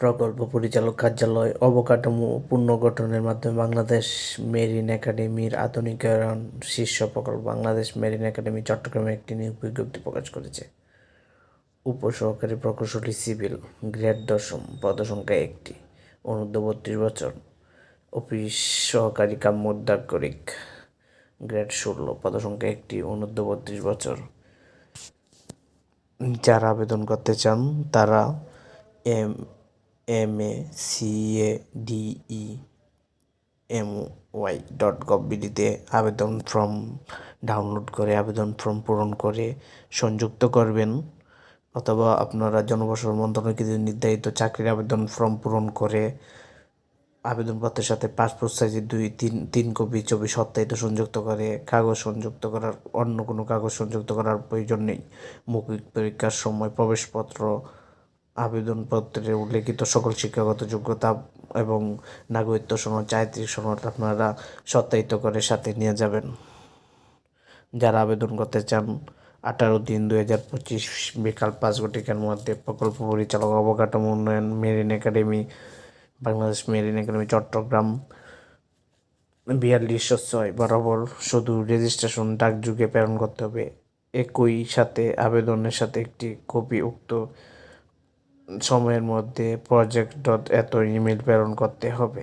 প্রকল্প পরিচালক কার্যালয় অবকাঠামো পুনর্গঠনের মাধ্যমে বাংলাদেশ মেরিন একাডেমির আধুনিকায়ন শীর্ষ প্রকল্প বাংলাদেশ মেরিন একাডেমি চট্টগ্রামে একটি নিয়োগ বিজ্ঞপ্তি প্রকাশ করেছে। উপসহকারী প্রকৌশলী সিভিল গ্রেড দশম, পদসংখ্যা একটি, অনূর্ধ্ব বত্রিশ বছর, অফিস সহকারী কাম গ্রেড ষোলো, পদসংখ্যা একটি, অনূর্ধ্ব বত্রিশ বছর। যারা আবেদন করতে চান তারা M M A C A D E M Y dot gov বিডিতে আবেদন ফর্ম ডাউনলোড করে, আবেদন ফর্ম পূরণ করে সংযুক্ত করবেন। অথবা আপনারা জনবসতি মন্ত্রণালয় নির্ধারিত চাকরির আবেদন ফর্ম পূরণ করে আবেদনপত্রের সাথে পাসপোর্ট সাইজের দুই, তিন তিন কপি ছবি সত্যায়িত সংযুক্ত করে, কাগজ সংযুক্ত করার, অন্য কোনো কাগজ সংযুক্ত করার প্রয়োজন নেই। মৌখিক পরীক্ষার সময় প্রবেশপত্র আবেদনপত্রে উল্লেখিত সকল শিক্ষাগত যোগ্যতা এবং নাগরিকত্ব সনদ চারিত্রিক সনদ আপনারা সত্যায়িত করে সাথে নিয়ে যাবেন। যারা আবেদন করতে চান, আঠারো তিন দুই হাজার পঁচিশ বিকাল পাঁচ ঘটিকার মধ্যে প্রকল্প পরিচালক অবকাঠামো উন্নয়ন, marine academy, Bangladesh marine academy, Chattogram বিয়াল্লিশশো ছয় বরাবর শুধু রেজিস্ট্রেশন ডাকযুগে প্রেরণ করতে হবে। একই সাথে আবেদনের সাথে একটি কপি উক্ত সময়ের মধ্যে প্রজেক্ট ডট এত ইমেল প্রেরণ করতে হবে।